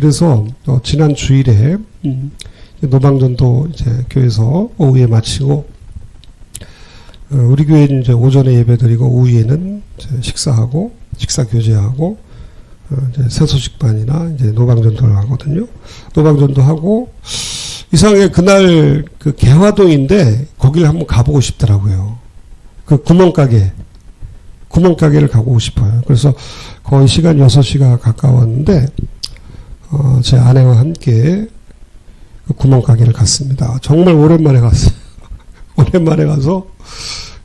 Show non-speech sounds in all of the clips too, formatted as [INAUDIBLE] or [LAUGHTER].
그래서 어, 지난 주일에 음, 노방전도 이제 교회에서 오후에 마치고 어, 우리 교회는 이제 오전에 예배드리고 오후에는 식사하고 식사 교제하고 어, 이제 새소식반이나 이제 노방전도를 하거든요. 노방전도 하고 이상하게 그날 그 개화동인데 거기를 한번 가보고 싶더라고요. 그 구멍가게 구멍가게를 가고 싶어요. 그래서 거의 시간 6시가 가까웠는데 어, 제 아내와 함께 그 구멍가게를 갔습니다. 정말 오랜만에 갔어요. [LAUGHS] 오랜만에 가서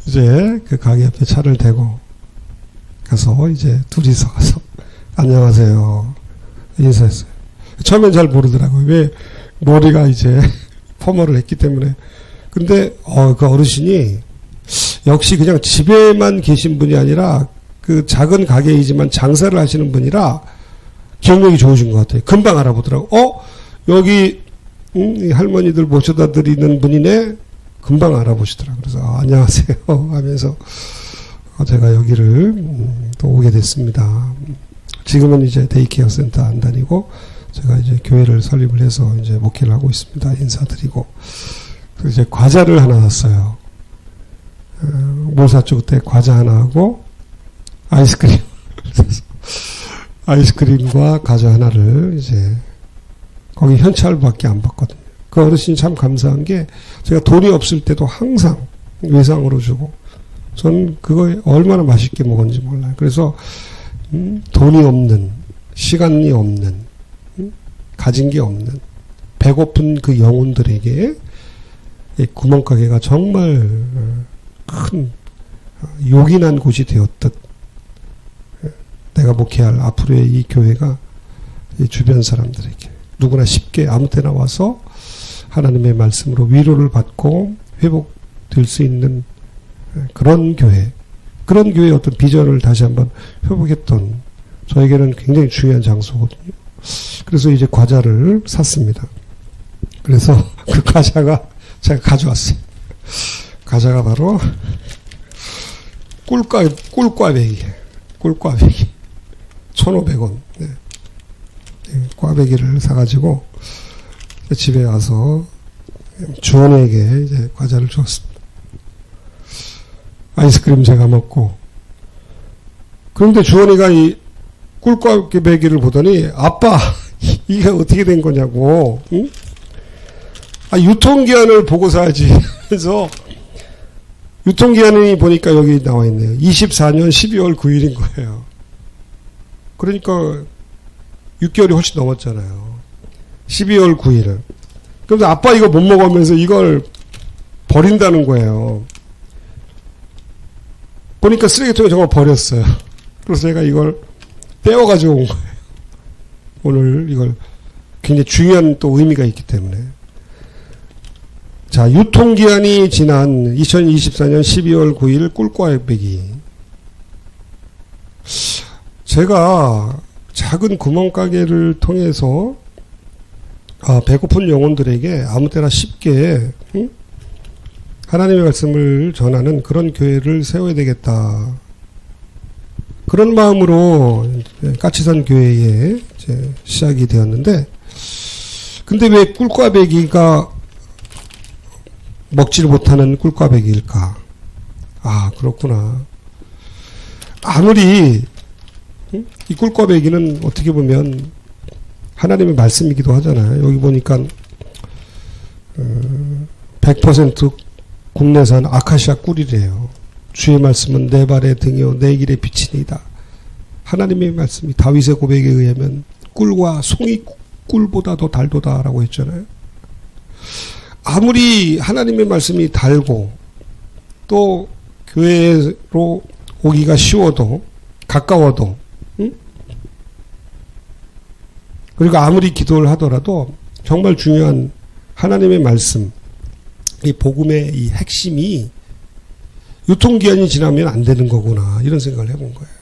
이제 그 가게 앞에 차를 대고 가서 이제 둘이서 가서 [LAUGHS] 안녕하세요 인사했어요. 처음엔 잘 모르더라고요. 왜 머리가 이제 [LAUGHS] 퍼머를 했기 때문에. 근데 어, 그 어르신이 역시 그냥 집에만 계신 분이 아니라 그 작은 가게이지만 장사를 하시는 분이라 기억력이 좋으신 것 같아요. 금방 알아보더라고. 어 여기 음, 이 할머니들 모셔다 드리는 분이네. 금방 알아보시더라고요. 그래서 아, 안녕하세요 [LAUGHS] 하면서 어, 제가 여기를 음, 또 오게 됐습니다. 지금은 이제 데이케어 센터 안 다니고 제가 이제 교회를 설립을 해서 이제 목회를 하고 있습니다. 인사드리고 그래서 이제 과자를 하나 샀어요. 어, 뭘 샀죠 그때 과자 하나 하고 아이스크림 [LAUGHS] 아이스크림과 과자 하나를 이제 거기 현찰밖에 안 받거든요. 그 어르신이 참 감사한 게 제가 돈이 없을 때도 항상 외상으로 주고 저는 그거 얼마나 맛있게 먹었는지 몰라요. 그래서 음, 돈이 없는 시간이 없는 음, 가진 게 없는 배고픈 그 영혼들에게 이 구멍가게가 정말 어, 큰 어, 요긴한 곳이 되었듯 어, 내가 목회할 앞으로의 이 교회가 이 주변 사람들에게 누구나 쉽게 아무 때나 와서 하나님의 말씀으로 위로를 받고 회복될 수 있는 어, 그런 교회 그런 교회의 어떤 비전을 다시 한번 회복했던 저에게는 굉장히 중요한 장소거든요. 그래서 이제 과자를 샀습니다. 그래서 [LAUGHS] 그 과자가 제가 가져왔어요. 과자가 바로 꿀과, 꿀꽈배기. 꿀꽈배기. 1,500원. 네. 네, 꽈배기를 사가지고 집에 와서 주원에게 이제 과자를 줬습니다. 아이스크림 제가 먹고. 그런데 주원이가 이 꿀꽈배기를 보더니 아빠 [LAUGHS] 이게 어떻게 된 거냐고. 응? 아, 유통기한을 보고 사야지. [LAUGHS] 그래서 유통기한이 보니까 여기 나와 있네요. 24년 12월 9일인 거예요. 그러니까 6개월이 훨씬 넘었잖아요. 12월 9일은. 그래서 아빠 이거 못 먹으면서 이걸 버린다는 거예요. 보니까 쓰레기통에 저거 버렸어요. [LAUGHS] 그래서 제가 이걸 떼어가지고 온 거예요. 오늘 이걸 굉장히 중요한 또 의미가 있기 때문에. 자, 유통기한이 지난 2024년 12월 9일 꿀과배기. 제가 작은 구멍가게를 통해서 아, 배고픈 영혼들에게 아무 때나 쉽게 응? 하나님의 말씀을 전하는 그런 교회를 세워야 되겠다. 그런 마음으로 까치산 교회에 시작이 되었는데, 근데 왜 꿀과배기가 먹지를 못하는 꿀과배기일까? 아, 그렇구나. 아무리 응? 이 꿀과배기는 어떻게 보면 하나님의 말씀이기도 하잖아요. 여기 보니까 어, 100% 국내산 아카시아 꿀이래요. 주의 말씀은 내 발의 등이요 내 길의 빛이니다. 하나님의 말씀이 다윗의 고백에 의하면 꿀과 송이 꿀보다 더 달도다라고 했잖아요. 아무리 하나님의 말씀이 달고 또 교회로 오기가 쉬워도 가까워도 응? 그리고 아무리 기도를 하더라도 정말 중요한 하나님의 말씀 이 복음의 이 핵심이 유통기한이 지나면 안 되는 거구나 이런 생각을 해본 거예요.